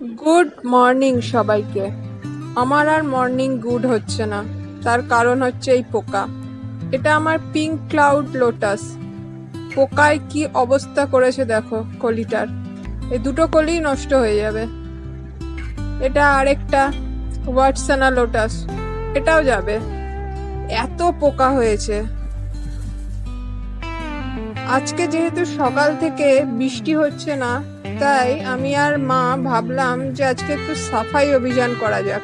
Good morning সবাইকে। আমার আর morning good হচ্ছে না। তার কারণ হচ্ছে এই পোকা। এটা আমার পিঙ্ক ক্লাউড লোটাস পোকায় কি অবস্থা করেছে দেখো কলিটার। এই দুটো কলি নষ্ট হয়ে যাবে। এটা আরেকটা ওয়াটসানা লোটাস এটাও যাবে। এত পোকা হয়েছে। আজকে যেহেতু সকাল থেকে বৃষ্টি হচ্ছে না তাই আমি আর মা ভাবলাম যে আজকে একটু সাফাই অভিযান করা যাক।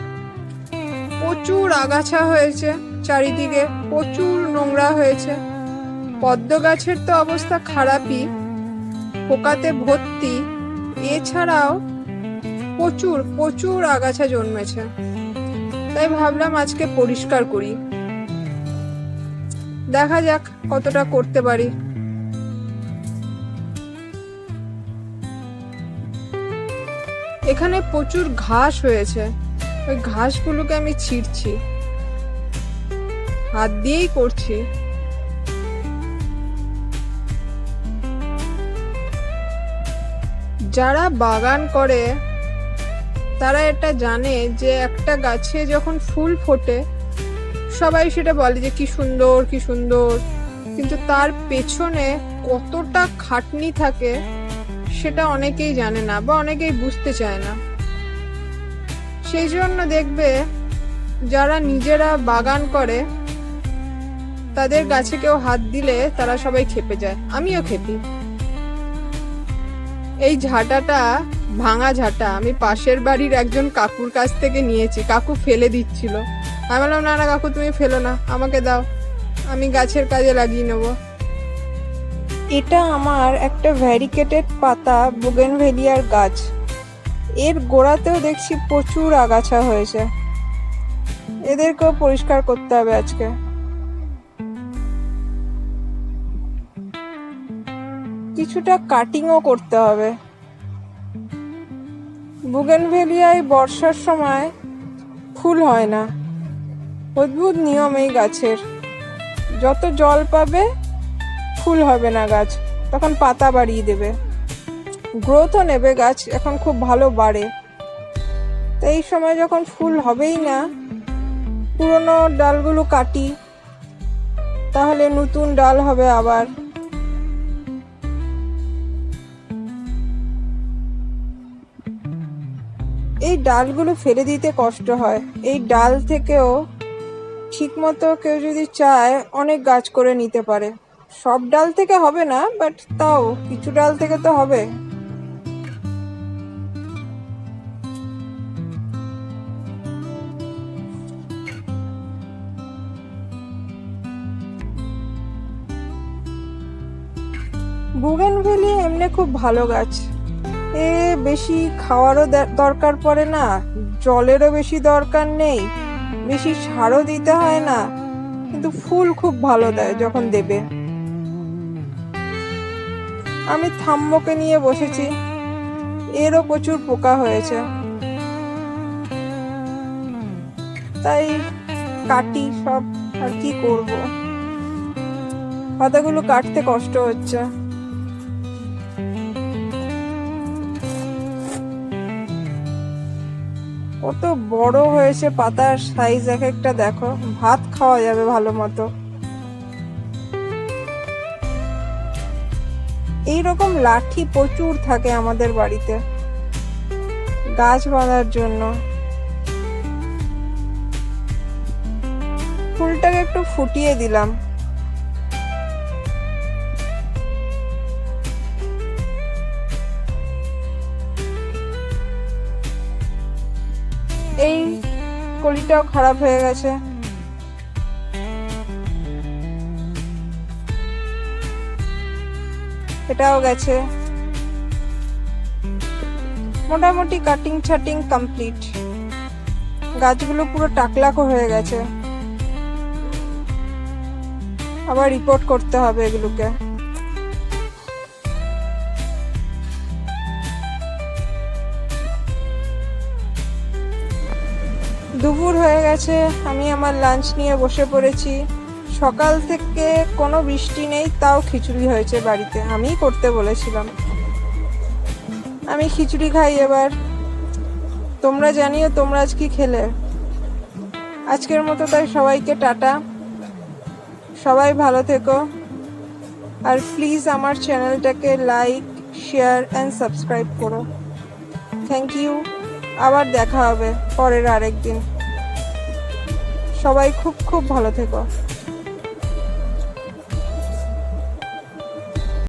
প্রচুর আগাছা হয়েছে চারিদিকে, প্রচুর নোংরা হয়েছে। পদ্ম গাছের তো অবস্থা খারাপই, পোকাতে ভর্তি। এছাড়াও প্রচুর প্রচুর আগাছা জন্মেছে। তাই ভাবলাম আজকে পরিষ্কার করি। দেখা যাক কতটা করতে পারি। এখানে প্রচুর ঘাস হয়েছে। ওই ঘাসগুলোকে আমি ছিঁড়ছি। হাত দিয়েই করছি। যারা বাগান করে, তারা এটা জানে যে একটা গাছে যখন ফুল ফোটে, সবাই সেটা বলে যে কি সুন্দর কি সুন্দর। কিন্তু তার পেছনে কতটা খাটনি থাকে সেটা অনেকেই জানে না বা অনেকেই বুঝতে চায় না। সেই জন্য দেখবে যারা নিজেরা বাগান করে, তাদের গাছে কেউ হাত দিলে তারা সবাই খেপে যায়। আমিও খেপি এই ঝাঁটাটা, ভাঙা ঝাঁটা, আমি পাশের বাড়ির একজন কাকুর কাছ থেকে নিয়েছি। কাকু ফেলে দিচ্ছিল। আমি বললাম, না না, কাকু, তুমি ফেলো না, আমাকে দাও। আমি গাছের কাজে লাগিয়ে নেব। এটা আমার একটা ভ্যারিকেটেড পাতা বুগেনভেলিয়ার গাছ। এর গোড়াতেও দেখছি প্রচুর আগাছা হয়েছে। এদেরকেও পরিষ্কার করতে হবে আজকে। কিছুটা কাটিংও করতে হবে। বুগেনভেলিয়ায় বর্ষার সময় ফুল হয় না। অদ্ভুত নিয়ম এই গাছের। যত জল পাবে ফুল হবে না গাছ, তখন পাতা বাড়িয়ে দেবে। গ্রোথও নেবে গাছ, এখন খুব ভালো বাড়ে। তো এই সময় যখন ফুল হবেই না, পুরনো ডালগুলো কাটি, তাহলে নতুন ডাল হবে আবার। এই ডালগুলো ফেলে দিতে কষ্ট হয়। এই ডাল থেকেও ঠিকমতো কেউ যদি চায়, অনেক গাছ করে নিতে পারে। সব ডাল থেকে হবে না বাট তাও কিছু ডাল থেকে তো হবে। বুগেনভেলি এমনি খুব ভালো গাছ। এ বেশি খাওয়ারও দরকার পড়ে না, জলেরও বেশি দরকার নেই, বেশি সারও দিতে হয় না, কিন্তু ফুল খুব ভালো দেয় যখন দেবে। আমি থাম্বকে নিয়ে বসেছি। এরও প্রচুর পোকা হয়েছে। তাই কাটি সব আর কি করব। পাতাগুলো কাটতে কষ্ট হচ্ছে। কত বড় হয়েছে পাতার সাইজ এক একটা, দেখো। ভাত খাওয়া যাবে ভালো মতো। এইরকম লাঠি প্রচুর থাকে আমাদের বাড়িতে। গাছ বাঁধার জন্য। ফুলটাকে একটু ফুটিয়ে দিলাম। এই কলিটাও খারাপ হয়ে গেছে। এটাও গেছে। মোটামুটি কাটিং ছাটিং কমপ্লিট গাছগুলো পুরো টাকলাকো হয়ে গেছে। আবার রিপোর্ট করতে হবে এগুলোকে। দুপুর হয়ে গেছে, আমি আমার লাঞ্চ নিয়ে বসে পড়েছি। সকাল থেকে কোনো বৃষ্টি নেই, তাও খিচুড়ি হয়েছে বাড়িতে। আমিই করতে বলেছিলাম। আমি খিচুড়ি খাই এবার। তোমরা জানিও তোমরা আজ কি খেলে? আজকের মতো তাই সবাইকে টাটা। সবাই ভালো থেকো। আর প্লিজ আমার চ্যানেলটাকে লাইক, শেয়ার অ্যান্ড সাবস্ক্রাইব করো। Thank you. আবার দেখা হবে পরের আরেক দিন সবাই খুব খুব ভালো থেকো।